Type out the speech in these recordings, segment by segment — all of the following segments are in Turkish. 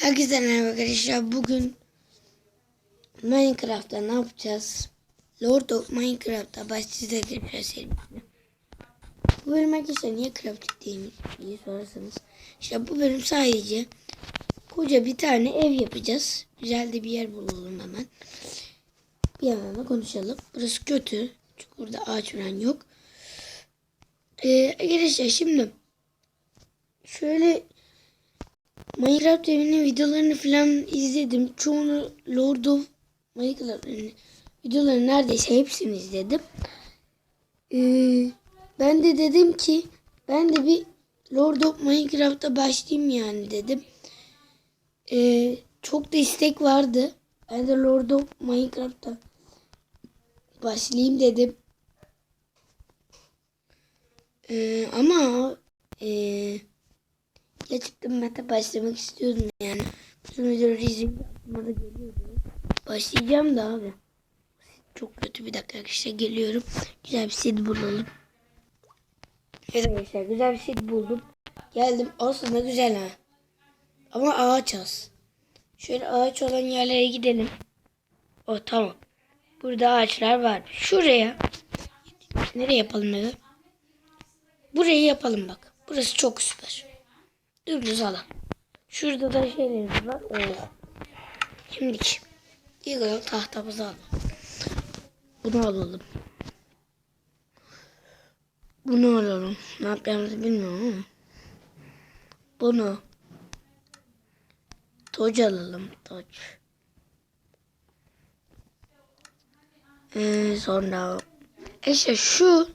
Herkese merhaba arkadaşlar. Bugün Minecraft'ta ne yapacağız? Lord of Minecraft'ta başlayacağız arkadaşlar serimizde. Bu bölüm arkadaşlar niye crafting değil diye sorarsanız. İşte bu bölüm sadece koca bir tane ev yapacağız. Güzel de bir yer bulalım hemen. Bir yandan da konuşalım. Burası kötü. Çünkü burada ağaç falan yok. Ee, arkadaşlar şimdi şöyle Minecraft evinin videolarını falan izledim. Çoğunu Lord of Minecraft'ın videolarını neredeyse hepsini izledim. Ee, ben de dedim ki ben de bir Lord of Minecraft'a başlayayım yani dedim. Ee, çok da istek vardı. Ben de Lord of Minecraft'a başlayayım dedim. Ee, ama eee Gerçekten ben de başlamak istiyordum yani. Bütün videoları izleyince aklıma da geliyordu. Başlayacağım da abi. Çok kötü bir dakika arkadaşlar geliyorum. Güzel bir set bulalım. Evet arkadaşlar güzel bir set buldum. Geldim aslında güzel ha. Ama ağaç az. Şöyle ağaç olan yerlere gidelim. O tamam. Burada ağaçlar var. Şuraya. Nereye yapalım evi? Burayı yapalım bak. Burası çok süper. Dümdüz alan. Şurada da şeylerimiz var. Oh. Şimdi ilk olarak tahtamızı alalım. Bunu alalım. Bunu alalım. Ne yapacağımızı bilmiyorum ama. Bunu. Toc alalım. Toc. Ee, sonra işte şu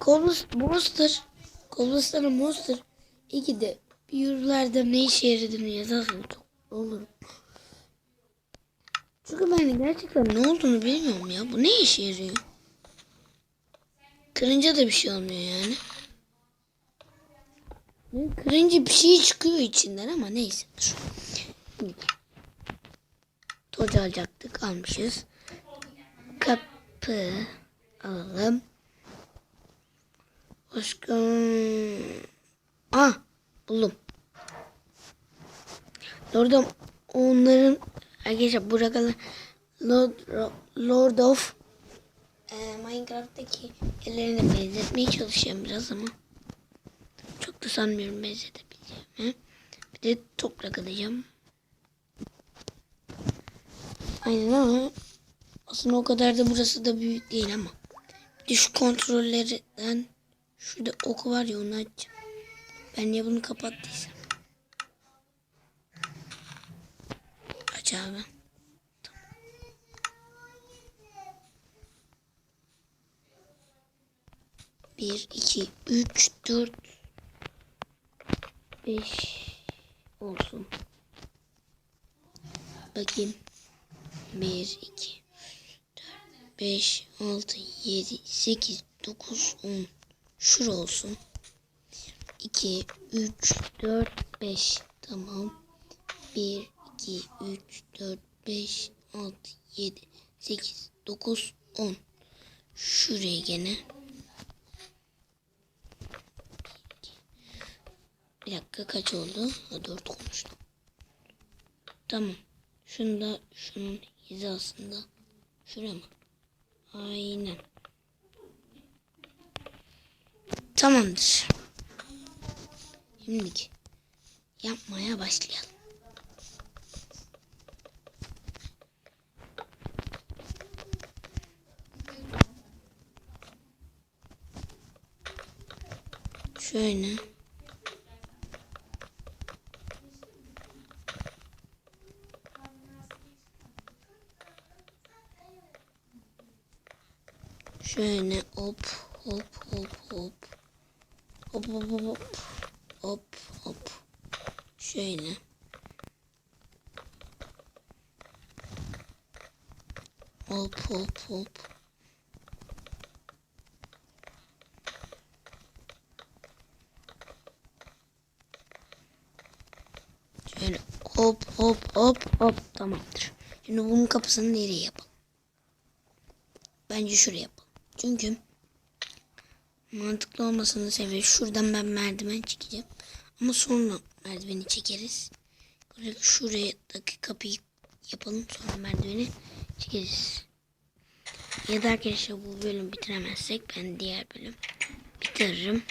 Cobblest Monster Cobblestone'ın Monster 2'de Büyürlerde ne işe yaradığını yazarım olur. Çünkü ben gerçekten ne olduğunu bilmiyorum ya. Bu ne işe yarıyor? Kırınca da bir şey olmuyor yani. Kırınca bir şey çıkıyor içinden ama neyse. Toz alacaktık almışız. Kapı alalım. Başka... Ah buldum. Lord onların arkadaşlar burada Lord, Lord of e, Minecraft'taki ellerine benzetmeye çalışacağım biraz ama çok da sanmıyorum benzetebileceğimi. Bir de toprak alacağım. Aynen ama aslında o kadar da burası da büyük değil ama. Düş kontrollerden şurada oku var ya onu açacağım. Ben niye bunu kapattıysam. Abi. Bir, iki, üç, dört, beş olsun. Bakayım. Bir, iki, dört, beş, altı, yedi, sekiz, dokuz, on. Şur olsun. 2, 3, 4, 5. Tamam. 1, 2, 3, 4, 5, 6, 7, 8, 9, 10. Şuraya gene. Bir dakika kaç oldu? Ha, 4 konuştum. Tamam. Şunu da şunun hizasında. Şuraya mı? Aynen. Tamamdır. Şimdilik yapmaya başlayalım. Şöyle. Şöyle hop hop hop hop. Hop hop hop hop. Hop hop. Şöyle. Hop hop hop. Şöyle hop hop hop hop tamamdır. Şimdi bunun kapısını nereye yapalım? Bence şuraya yapalım. Çünkü mantıklı olmasını seviyorum. Şuradan ben merdiven çekeceğim. Ama sonra merdiveni çekeriz. Buraya şuradaki kapıyı yapalım sonra merdiveni çekeriz. Ya da arkadaşlar bu bölüm bitiremezsek ben diğer bölüm bitiririm.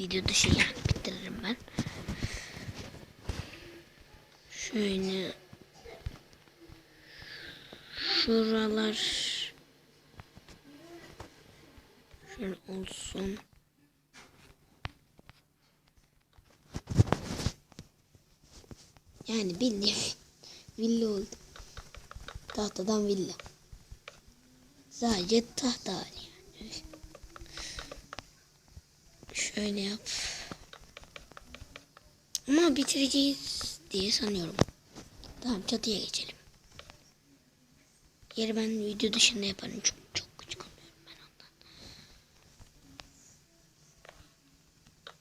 Video dışı yani bitiririm ben. Şöyle şuralar şöyle olsun. Yani bildiğin villa oldu. Tahtadan villa. Sadece tahta yani. Şöyle yap. Ama bitireceğiz diye sanıyorum. Tamam çatıya geçelim. Yeri ben video dışında yaparım. Çok çok küçük oluyorum ben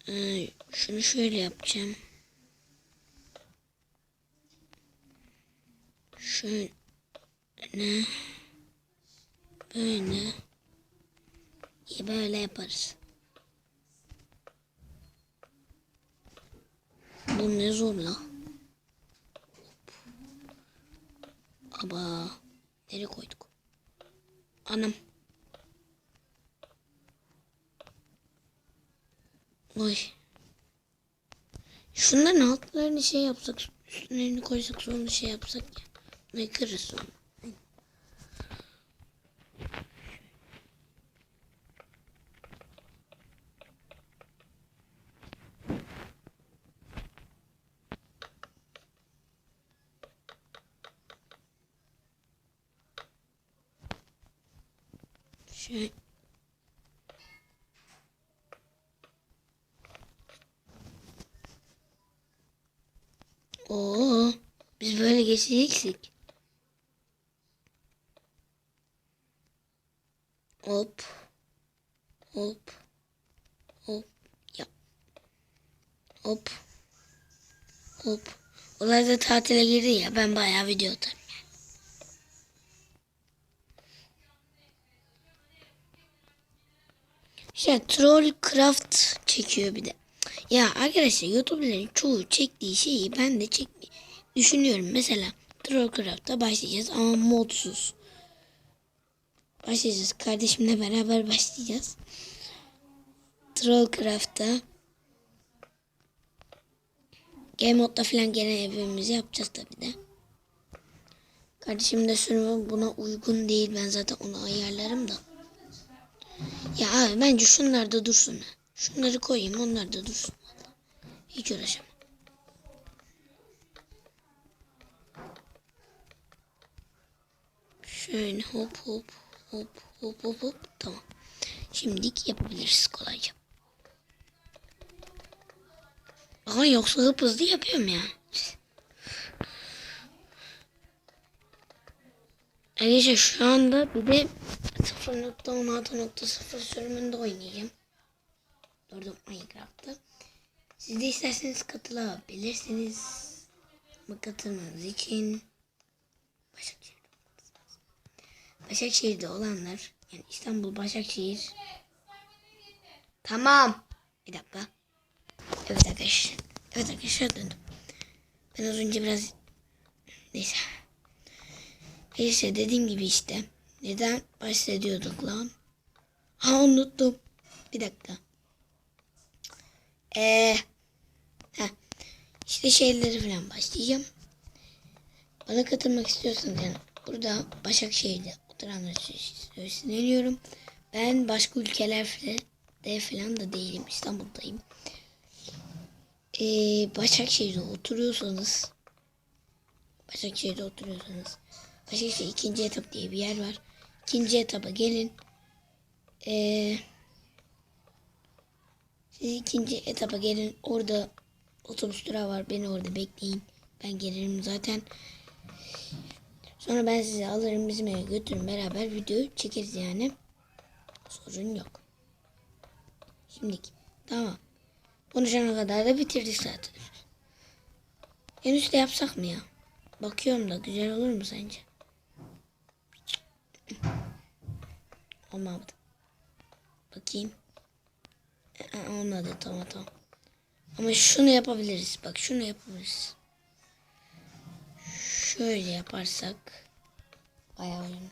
ondan. Ee, şunu şöyle yapacağım. Şöyle böyle böyle yaparız. Bu ne zor la? Aba nereye koyduk? Anam. Oy. Şunların altlarını şey yapsak, üstlerini koysak sonra şey yapsak ya. Ne kırırız sonra. Şey. Oo, biz böyle geçeceksek. Hop. Hop. Hop. Ya. Hop. Hop. Onlar da tatile girdi ya ben bayağı video atarım. Şey Trollcraft çekiyor bir de. Ya arkadaşlar YouTuber'ların çoğu çektiği şeyi ben de çekmeyi düşünüyorum. Mesela Trollcraft'a başlayacağız ama modsuz. Başlayacağız. Kardeşimle beraber başlayacağız. Trollcraft'ta Game modda falan gene evimizi yapacağız tabi de. Kardeşim de sürümü buna uygun değil. Ben zaten onu ayarlarım da. Ya abi bence şunlar da dursun. Şunları koyayım onlar da dursun. Hiç uğraşamam. Şöyle hop hop hop hop hop hop tamam. Şimdilik yapabiliriz kolayca. Ama yoksa hıp hızlı yapıyorum ya. Arkadaşlar şu anda bir de 0.16.0 sürümünde oynayacağım. Doğru Minecraft'ta. Siz de isterseniz katılabilirsiniz. Ama katılmanız için Başakşehir'de olmanız lazım. Başakşehir'de olanlar yani İstanbul Başakşehir Tamam. Bir dakika. Evet arkadaşlar. Evet arkadaşlar döndüm. Ben az önce biraz neyse. Neyse dediğim gibi işte. Neden bahsediyorduk lan? Ha unuttum. Bir dakika. Eee. Heh. İşte şeyleri falan başlayacağım. Bana katılmak istiyorsanız yani burada Başakşehir'de oturanlara sesleniyorum. Ben başka ülkelerde falan da değilim. İstanbul'dayım. Ee, Başakşehir'de oturuyorsanız Başakşehir'de oturuyorsanız Başakşehir ikinci etap diye bir yer var. İkinci etapa gelin. Ee, siz ikinci etapa gelin. Orada otobüs durağı var. Beni orada bekleyin. Ben gelirim zaten. Sonra ben sizi alırım bizim eve götürün beraber video çekeriz yani. Sorun yok. Şimdiki. Tamam. Konuşana kadar da bitirdik zaten. En üstte yapsak mı ya? Bakıyorum da güzel olur mu sence? Olmadı. Bakayım. Ee, olmadı tamam tamam. Ama şunu yapabiliriz. Bak şunu yapabiliriz. şöyle yaparsak bayağı önemli.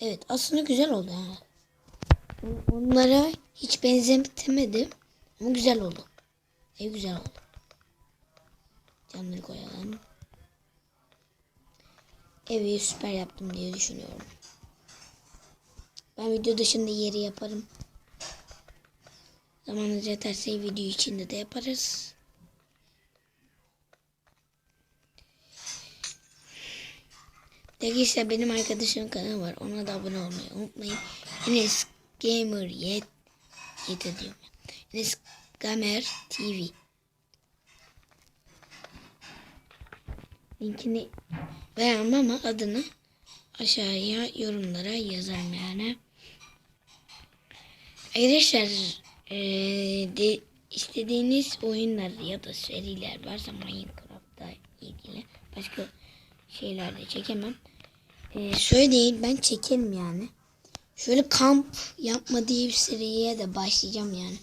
Evet aslında güzel oldu ha. Onlara hiç benzetemedim ama güzel oldu. Ev güzel oldu. Camları koyalım. Evi süper yaptım diye düşünüyorum. Ben video dışında yeri yaparım. Zamanınız yeterse video içinde de yaparız. Arkadaşlar benim arkadaşım kanalı var. Ona da abone olmayı unutmayın. Enes Gamer Yet Yet diyorum. Enes Gamer TV. Linkini vermem ama adını aşağıya yorumlara yazarım yani. Arkadaşlar eee, de, istediğiniz oyunlar ya da seriler varsa Minecraft'ta ilgili başka şeyler de çekemem. Eee söyleyin ben çekerim yani. Şöyle kamp yapma diye bir seriye de başlayacağım yani.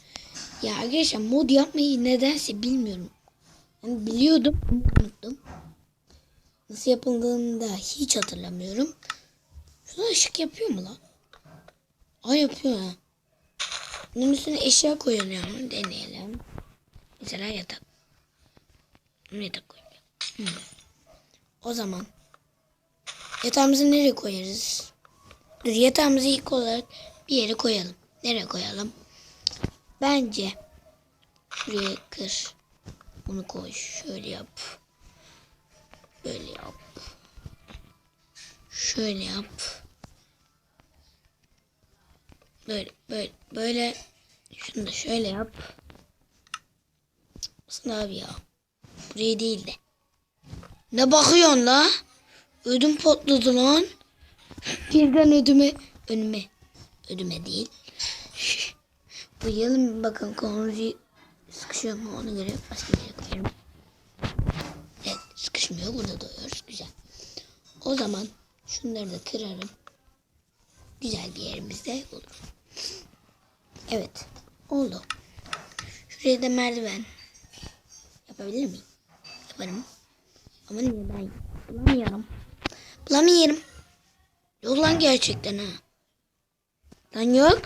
Ya arkadaşlar mod yapmayı nedense bilmiyorum. Yani biliyordum unuttum. Nasıl yapıldığını da hiç hatırlamıyorum. Şuna ışık yapıyor mu lan? Aa yapıyor ha. Bunun üstüne eşya koyalım. Deneyelim. Mesela yatak. Yatak koyalım. Hmm. O zaman yatağımızı nereye koyarız? Dur yatağımızı ilk olarak bir yere koyalım. Nereye koyalım? Bence şuraya kır. Bunu koy. Şöyle yap. Böyle yap. Şöyle yap. Böyle böyle böyle şunu da şöyle yap. Aslında abi ya. Buraya değil de. Ne bakıyorsun la? Ödüm patladı lan. Birden ödüme önüme. Ödüme değil. Uyuyalım bakın konuyu sıkışıyor mu ona göre başka bir yere koyarım. Evet sıkışmıyor burada doyuyoruz güzel. O zaman şunları da kırarım. Güzel bir yerimizde olur. Evet oldu. Şuraya da merdiven. Yapabilir miyim? Yaparım. Ama niye ben bulamıyorum. Bulamıyorum. Yok lan gerçekten ha. Lan yok.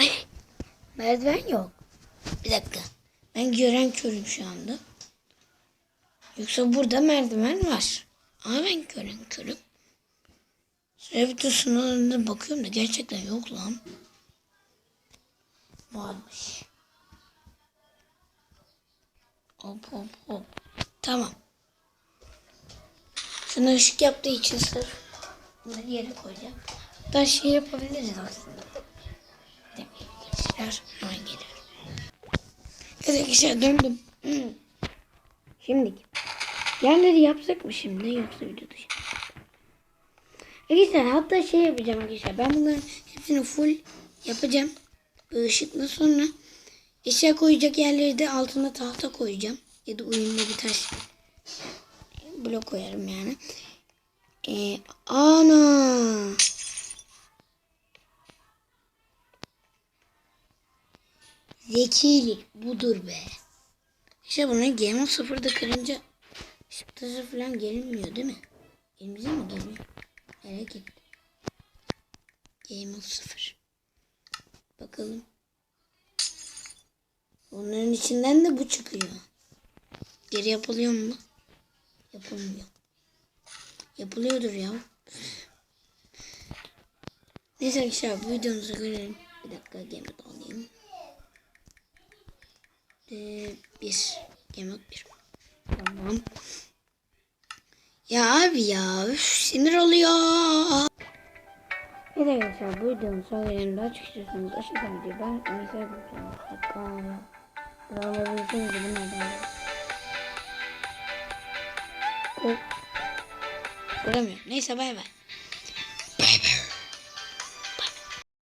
Ay, merdiven yok. Bir dakika. Ben gören körüm şu anda. Yoksa burada merdiven var. Ama ben gören körüm. Süre videosuna bakıyorum da gerçekten yok lan. Varmış. Hop hop hop. Tamam. Şuna ışık yaptığı için sırf bunları yere koyacağım. Daha şey yapabiliriz aslında. Demeyebilirler. Hemen geliyorum. Evet arkadaşlar döndüm. Hmm. Şimdi yerleri yapsak mı şimdi yoksa video dışı? Arkadaşlar hatta şey yapacağım arkadaşlar. Ben bunların hepsini full yapacağım. Işıkla sonra eşya koyacak yerleri de altına tahta koyacağım. Ya da uyumlu bir taş blok koyarım yani. Ee, ana. Zekilik budur be. İşte bunu Game of Sıfır'da kırınca ışıktaşı falan gelinmiyor değil mi? Elimize mi geliyor? Merak ettim. Game of Sıfır. Bakalım. Onların içinden de bu çıkıyor. Geri yapılıyor mu? Yapılmıyor. Yapılıyordur ya. Neyse arkadaşlar bu videomuzu görelim. Bir dakika game mode alayım. Ee, bir. Game mode bir. Tamam. Ya abi ya. Üf, sinir oluyor. Evet arkadaşlar bu videonun son çok istiyorsanız aşağıdan video ben mesela yapacağım. Buraları izleyince bu nereden? Ko- Göremiyorum. Neyse bay bay.